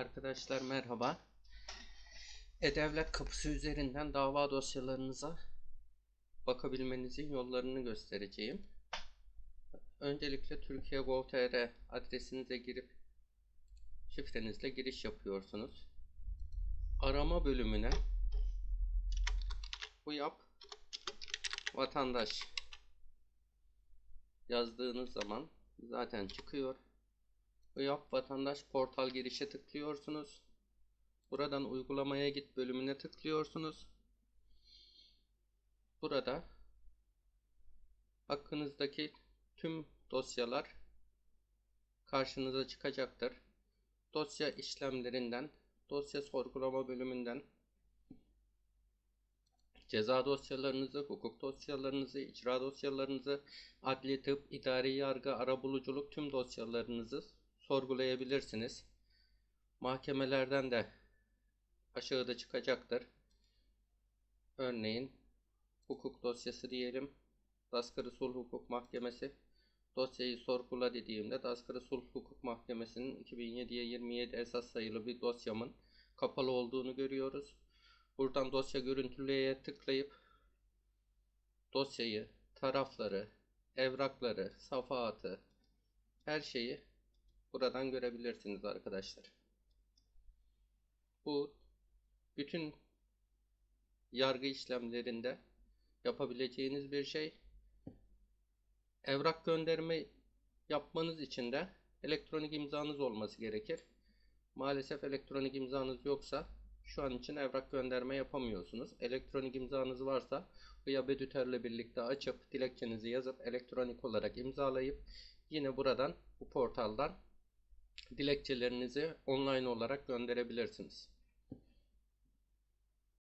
Arkadaşlar merhaba. E-Devlet kapısı üzerinden dava dosyalarınıza bakabilmenizin yollarını göstereceğim. Öncelikle Türkiye.gov.tr adresinize girip şifrenizle giriş yapıyorsunuz. Arama bölümüne bu yap vatandaş yazdığınız zaman zaten çıkıyor. Yap vatandaş portal girişe tıklıyorsunuz. Buradan uygulamaya git bölümüne tıklıyorsunuz. Burada hakkınızdaki tüm dosyalar karşınıza çıkacaktır. Dosya işlemlerinden, dosya sorgulama bölümünden ceza dosyalarınızı, hukuk dosyalarınızı, icra dosyalarınızı, adli tıp, idari yargı, arabuluculuk tüm dosyalarınızı sorgulayabilirsiniz. Mahkemelerden de aşağıda çıkacaktır. Örneğin hukuk dosyası diyelim. Daskırı Sulh Hukuk Mahkemesi dosyayı sorgula dediğimde Daskırı Sulh Hukuk Mahkemesi'nin 2007'ye 27 esas sayılı bir dosyamın kapalı olduğunu görüyoruz. Buradan dosya görüntüleye tıklayıp dosyayı, tarafları, evrakları, safahatı, her şeyi buradan görebilirsiniz arkadaşlar. Bu bütün yargı işlemlerinde yapabileceğiniz bir şey. Evrak gönderme yapmanız için de elektronik imzanız olması gerekir. Maalesef elektronik imzanız yoksa şu an için evrak gönderme yapamıyorsunuz. Elektronik imzanız varsa Hıyabedüter'le birlikte açıp dilekçenizi yazıp elektronik olarak imzalayıp yine buradan bu portaldan dilekçelerinizi online olarak gönderebilirsiniz.